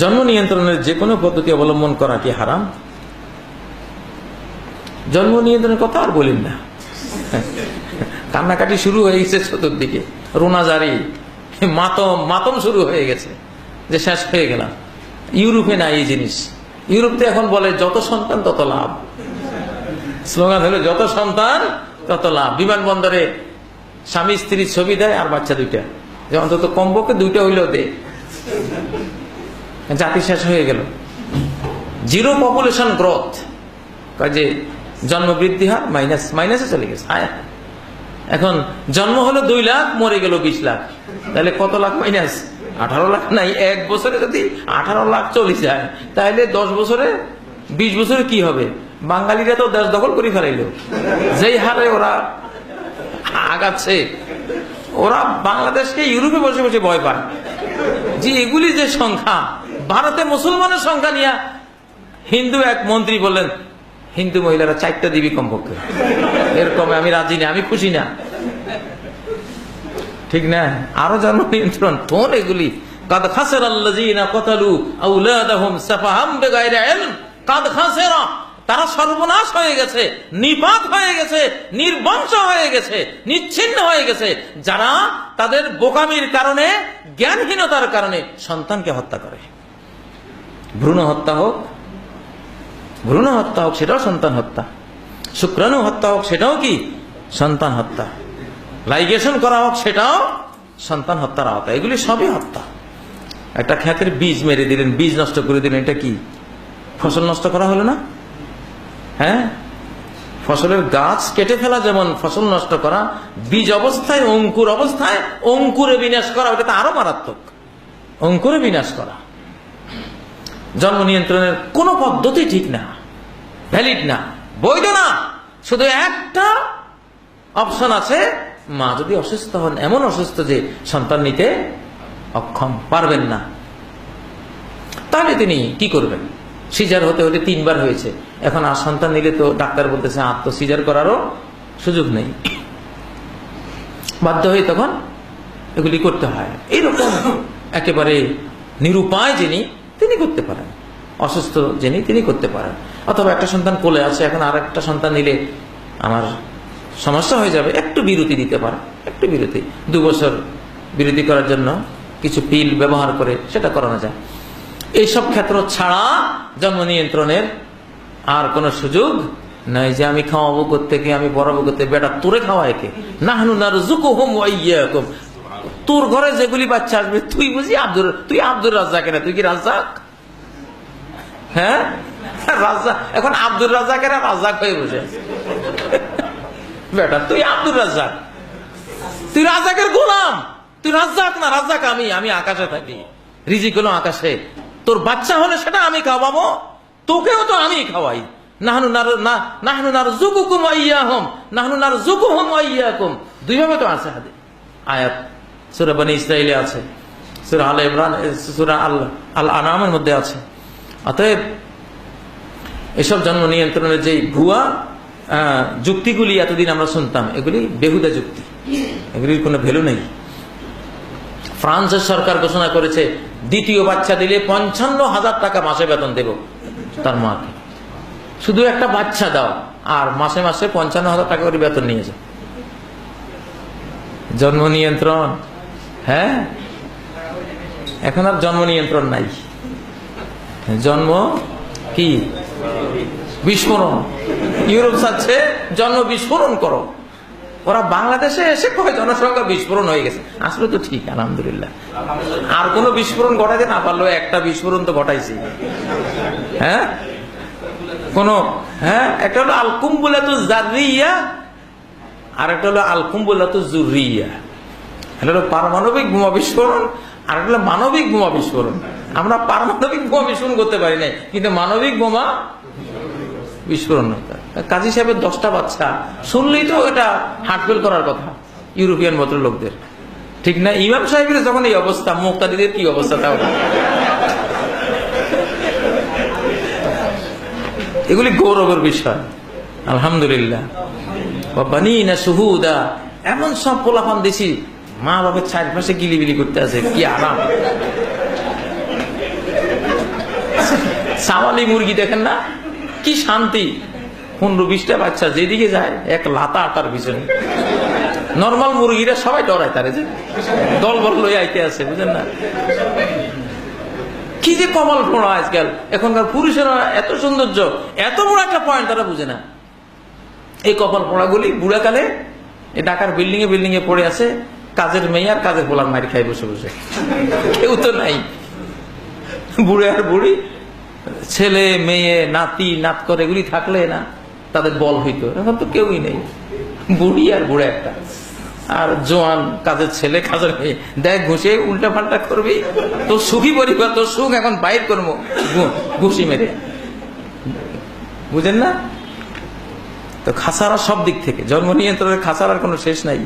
জন্ম নিয়ন্ত্রণের যে কোনো পদ্ধতি অবলম্বন করা কি হারাম? জন্ম নিয়ন্ত্রণের কথা আর বলেন না। কান্নাকাটি শুরু হয়ে গেছে চতুর্দিকে। রোনা জারি মাতম মাতম শুরু হয়ে গেছে, যে শেষ হয়ে গেলাম। ইউরোপে নাই এই জিনিস। ইউরোপতে এখন বলে, যত সন্তান, তত লাভ। স্লোগান হলো, যত সন্তান, তত লাভ। বিমানবন্দরে স্বামী স্ত্রীর ছবি দেয় আর বাচ্চা দুইটা। যে অন্তত কমপক্ষে দুইটা হইলেও দে। জাতি শেষ হয়ে গেল। জিরো পপুলেশন গ্রোথ যে জন্ম বৃদ্ধি হার মাইনাস মাইনাসে চলে গেছে। আয়। এখন জন্ম হলো দুই লাখ, মরে গেল বিশ লাখ। তাহলে কত লাখ মাইনাস আঠারো লাখ নাই। এক বছরে যদি আঠারো লাখ চলে যায়, তাহলে দশ বছরে বিশ বছরে কি হবে? বাঙালিরা তো দেশ দখল করে ফেলাইল। যেই হারে ওরা আগাচ্ছে, ওরা বাংলাদেশকে ইউরোপে বসে বসে ভয় পায়। যে এগুলি যে সংখ্যা ভারতে মুসলমানের সংখ্যা নিয়ে হিন্দু এক মন্ত্রী বললেন, হিন্দু মহিলারা চারটা দিবি কমপক্ষে। এরকম আমি রাজি না, আমি খুশি না। ঠিক না? আরও জন্ম নিয়ন্ত্রণ? এগুলি? কাদ খাসের আওলাদাহুম সাফাহাম বিগাইরি কাদ খাসেরা, তারা সর্বনাশ হয়ে গেছে, নিপাত হয়ে গেছে, নির্বংশ হয়ে গেছে, নিচ্ছিন্ন হয়ে গেছে। যারা তাদের বোকামির কারণে, জ্ঞানহীনতার কারণে সন্তানকে হত্যা করে। ভ্রূণ হত্যা হোক, ভ্রূণ হত্যা হোক, সেটাও সন্তান হত্যা। শুক্রাণু হত্যা হোক, সেটাও কি? সন্তান হত্যা। লাইগেশন করা হোক, সেটাও সন্তান হত্যার আওতা। এগুলি সবই হত্যা। একটা খ্যাতের বীজ মেরে দিলেন, বীজ নষ্ট করে দিলেন, এটা কি? ফসল নষ্ট করা হলো না? হ্যাঁ? ফসলের গাছ কেটে ফেলা, যেমন ফসল নষ্ট করা, বীজ অবস্থায়, অঙ্কুর অবস্থায়, অঙ্কুরে বিনাশ করা ওটা তো আরও মারাত্মক। অঙ্কুরে বিনাশ করা। জন্ম নিয়ন্ত্রণের কোনো পদ্ধতি ঠিক না ভ্যালিড না, বৈধ না। শুধু একটা অপশন আছে, মা যদি অসুস্থ হন, এমন অসুস্থ যে সন্তান নিতে অক্ষম পারবেন না। তাহলে তিনি কি করবেন? সিজার হতে হতে তিনবার হয়েছে। এখন আর সন্তান নিলে তো ডাক্তার বলতেছে, আর তো সিজার করারও সুযোগ নেই। বাধ্য হয়ে তখন এগুলি করতে হয়। এইরকম একেবারে নিরুপায় যিনি তিনি করতে পারেন। অসুস্থ যিনি, তিনি করতে পারেন। অথবা একটা সন্তান কোলে আছে, এখন আর একটা সন্তান নিলে আমার সমস্যা হয়ে যাবে, একটু বিরতি দিতে পারে, একটু বিরতি। দু বছর বিরতি করার জন্য কিছু পিল ব্যবহার করে সেটা করানো যায়। এইসব ক্ষেত্র ছাড়া জন্ম নিয়ন্ত্রণের আর কোনো সুযোগ নাই যে আমি খাওয়াবো থেকে আমি পড়াবো করতে বেটা তোরে খাওয়ায় কে? না হানু না জুকো হোম ওয়াইয়াকুম। তোর ঘরে যেগুলি বাচ্চা আসবে, তুই বুঝি আব্দুর তুই আব্দুর রাজ্জাক না, তুই কি রাজ্জাক? হ্যাঁ? রাজ্জাক এখন আব্দুর রাজ্জাক হয়ে বসে। বেটা, তুই আব্দুর রাজ্জাক। তুই রাজ্জাকের গোলাম। তুই রাজ্জাক না, রাজ্জাক আমি আমি আকাশে থাকি। রিজিক হলো আকাশে। তোর বাচ্চা হলে সেটা আমি খাওয়াবো। তোকেও তো আমি খাওয়াই। নাহনু না নাহনু নার জুকুকুম আইয়াহুম নাহনু নার জুকুহুম আইয়াকুম দুইভাবে তো আছে হাদিস। আয়াত সূরা বনি ইসরাইলে আছে। সূরা আল ইমরান সূরা আল আল আনামের মধ্যে আছে। অতএব এসব জন্ম নিয়ন্ত্রণের যে ভুয়া যুক্তিগুলি এতদিন আমরা শুনতাম, এগুলি বেহুদা যুক্তি। এগুলির কোনো ভ্যালু নেই। ফ্রান্সের সরকার ঘোষণা করেছে, দ্বিতীয় বাচ্চা দিলে পঞ্চান্ন হাজার টাকা মাসে বেতন দেব তার মাকে। শুধু একটা বাচ্চা দাও, আর মাসে মাসে পঞ্চান্ন হাজার টাকা করে বেতন নিয়ে যাও। জন্ম নিয়ন্ত্রণ। হ্যাঁ? এখন আর জন্ম নিয়ন্ত্রণ নাই। জন্ম কি? বিস্ফোরণ। ইউরোপ চাচ্ছে জন্ম বিস্ফোরণ করো। ওরা বাংলাদেশে এসে কয় জনসংখ্যা বিস্ফোরণ হয়ে গেছে? আসলে তো ঠিক, আলহামদুলিল্লাহ। আর কোনো বিস্ফোরণ ঘটাতে না পারল একটা বিস্ফোরণ তো ঘটাইছি। হ্যাঁ? কোন হ্যাঁ? একটা হলো আলকুম্বুলা তো জারিয়া আর একটা হলো আলকুম্বুলা তো জুরিয়া এটা হলো পারমাণবিক বোমা বিস্ফোরণ, আর হলো মানবিক বোমা বিস্ফোরণ। আমরা পারমাণবিক বোমা বিস্ফোরণ করতে পারি নাই, কিন্তু মানবিক বোমা বিস্ফোরণ কাজী সাহেবের দশটা বাচ্চা, শুনলেই তো এটা হার্টফেল করার কথা, ইউরোপিয়ান ভদ্র লোকদের ঠিক না? ইমাম সাহেবের যখন এই অবস্থা, মুক্তাদিদের কি অবস্থা তাও? এগুলি গৌরবের বিষয়। আলহামদুলিল্লাহ। বানি না সুহুদা এমন সব পোলাপান দিছি মা বাবার চারপাশে গিলিবিলি করতে আছে, কি আরাম। সাওয়ালি মুরগি দেখেন না? কি শান্তি। পনেরো বিশটা বাচ্চা যেদিকে যায়, এক লাতা আটার পিছনে। নর্মাল মুরগিরা সবাই ডরায় তারে যে। দল বল লই আইতে আছে, বুঝেন না? কি যে কমল পোড়া আজকাল। এখনকার পুরুষেরা এত সৌন্দর্য, এত বড় একটা পয়েন্ট তারা বুঝে না। এই কপাল পোড়াগুলি বুড়াকালে ঢাকার বিল্ডিং এ বিল্ডিং এ পড়ে আছে। কাজের মেয়ে আর কাজের পোলার মারি খাই বসে বসে। কেউ তো নাই। বুড়ে আর বুড়ি, ছেলে, মেয়ে, নাতি নাত করে এগুলি থাকলে না তাদের বল হইতো। এখন তো কেউই নেই। বুড়ি আর বুড়ে একটা। আর জোয়ান, কাজের ছেলে, কাজের মেয়ে। দেখ, ঘুষে উল্টা পাল্টা করবি। তোর সুখী পরিবার, তোর সুখ এখন বাইর করব। ঘুষি মেরে। বুঝেন না? তো খাসারা সব দিক থেকে। জন্ম নিয়ন্ত্রণের খাসারার কোনো শেষ নাই।